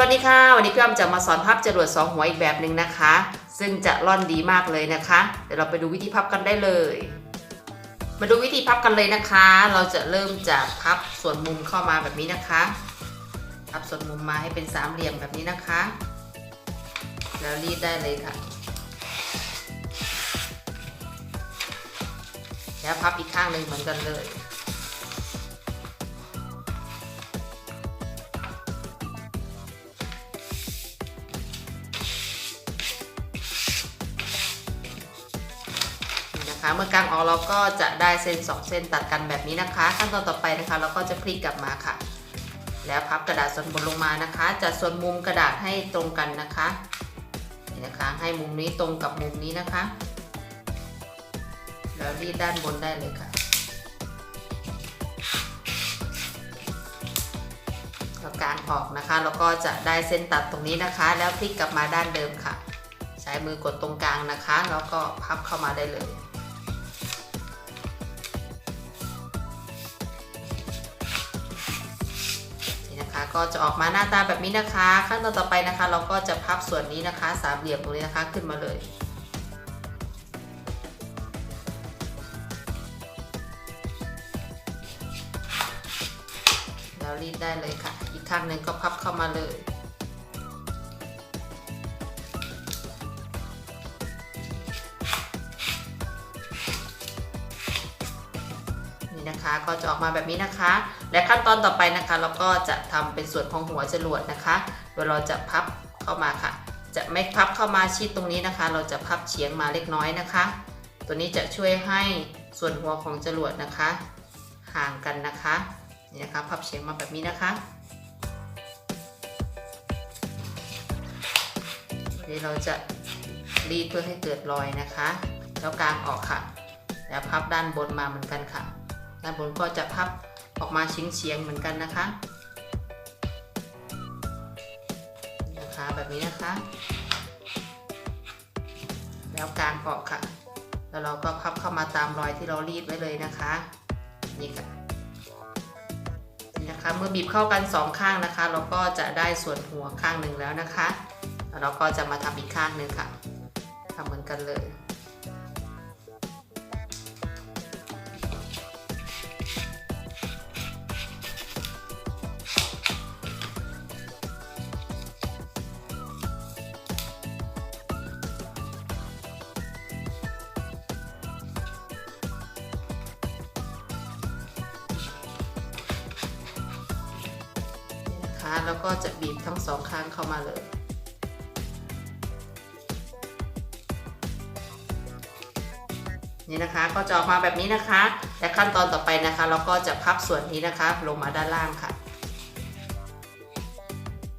วัสดีค่ะ วันนี้พี่อ้อมจะมาสอนพับจรวดสองหัวอีกแบบหนึ่งนะคะ ซึ่งจะร่อนดีมากเลยนะคะ เดี๋ยวเราไปดูวิธีพับกันได้เลย มาดูวิธีพับกันเลยนะคะ เราจะเริ่มจากพับส่วนมุมเข้ามาแบบนี้นะคะพับส่วนมุมมาให้เป็นสามเหลี่ยมแบบนี้นะคะ แล้วรีดได้เลยค่ะ แล้วพับอีกข้างหนึ่งเหมือนกันเลย นี่ะคะ เมื่อกางออกเราก็จะได้เส้น 2 เส้นตัดกันแบบนี้นะคะ ขั้นตอนต่อไปนะคะ เราก็จะพลิกกลับมาค่ะ แล้วพับกระดาษส่วนบนลงมานะคะ จัดส่วนมุมกระดาษให้ตรงกันนะคะนี่นะคะ ให้มุมนี้ตรงกับมุมนี้นะคะ แล้วรีดด้านบนได้เลยค่ะ แล้วกางออกนะคะแล้วก็จะได้เส้นตัดตรงนี้นะคะ แล้วพลิกกลับมาด้านเดิมค่ะ ใช้มือกดตรงกลางนะคะ แล้วก็พับเข้ามาได้เลย ก็จะออกมาหน้าตาแบบนี้นะคะ ขั้นตอนต่อไปนะคะ เราก็จะพับส่วนนี้นะคะ สามเหลี่ยมตรงนี้นะคะขึ้นมาเลยแล้วรีดได้เลยค่ะ อีกข้างหนึ่งก็พับเข้ามาเลย นะคะ ก็จะออกมาแบบนี้นะคะ และขั้นตอนต่อไปนะคะ เราก็จะทำเป็นส่วนของหัวจรวดนะคะโดยเราจะพับเข้ามาค่ะ จะไม่พับเข้ามาชิดตรงนี้นะคะ เราจะพับเฉียงมาเล็กน้อยนะคะ ตัวนี้จะช่วยให้ส่วนหัวของจรวดนะคะ ห่างกันนะคะนี่นะคะ พับเฉียงมาแบบนี้นะคะนี่เราจะรีดเพื่อให้เกิดรอยนะคะ แล้วกางออกค่ะ แล้วพับด้านบนมาเหมือนกันค่ะ ด้านบนก็จะพับออกมาเฉียงเฉียงๆเหมือนกันนะคะนะคะแบบนี้นะคะ แล้วกางออกค่ะ แล้วเราก็พับเข้ามาตามรอยที่เรารีดไว้เลยนะคะนี่ค่ะนี่นะคะเมื่อบีบเข้ากันสองข้างนะคะ เราก็จะได้ส่วนหัวข้างหนึ่งแล้วนะคะแล้วเราก็จะมาทำอีกข้างหนึ่งค่ะทำเหมือนกันเลย แล้วก็จะบีบทั้งสองข้างเข้ามาเลย นี่นะคะก็จะออกมาแบบนี้นะคะ และขั้นตอนต่อไปนะคะ เราก็จะพับส่วนนี้นะคะ ลงมาด้านล่างค่ะ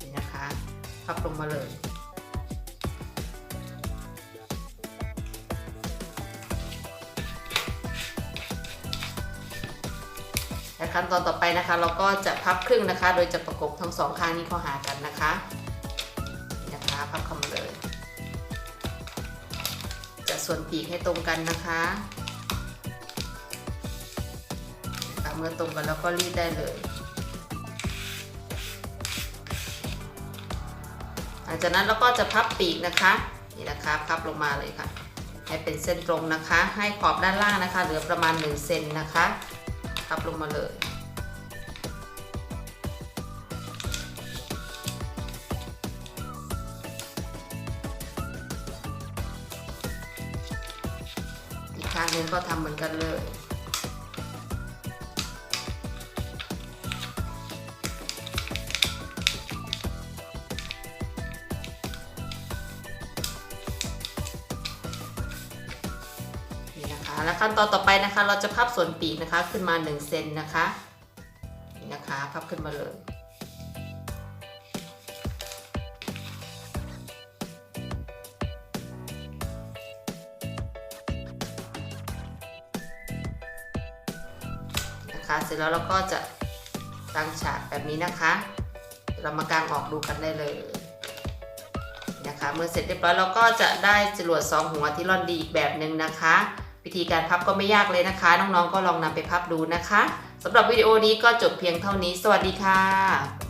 นี่นะคะ พับลงมาเลย ขั้นตอนต่อไปนะคะ เราก็จะพับครึ่งนะคะ โดยจะประกบทั้งสองข้างนี้เข้าหากันนะคะนี่นะคะพับเข้ามาเลยจะส่วนปีกให้ตรงกันนะคะนะคะเมื่อตรงกันแล้วก็รีดได้เลยหลังจากนั้นเราก็จะพับปีกนะคะนี่นะคะพับลงมาเลยค่ะ ให้เป็นเส้นตรงนะคะ ให้ขอบด้านล่างนะคะ เหลือประมาณ1เซนนะคะพับลงมาเลยางนึงก็ทำเหมือนกันเลยนี่นะคะแล้วขั้นตอนต่อไปนะคะ เราจะพับส่วนปีกนะคะขึ้นมา1เซนนะคะนี่นะคะ พับขึ้นมาเลย นะคะ เสร็จแล้วเราก็จะตั้งฉากแบบนี้นะคะ เรามากางออกดูกันได้เลยนะคะ เมื่อเสร็จเรียบร้อยเราก็จะได้จรวดสองหัวที่ร่อนดีอีกแบบหนึ่งนะคะ วิธีการพับก็ไม่ยากเลยนะคะ น้องๆก็ลองนำไปพับดูนะคะสำหรับวิดีโอนี้ก็จบเพียงเท่านี้ สวัสดีค่ะ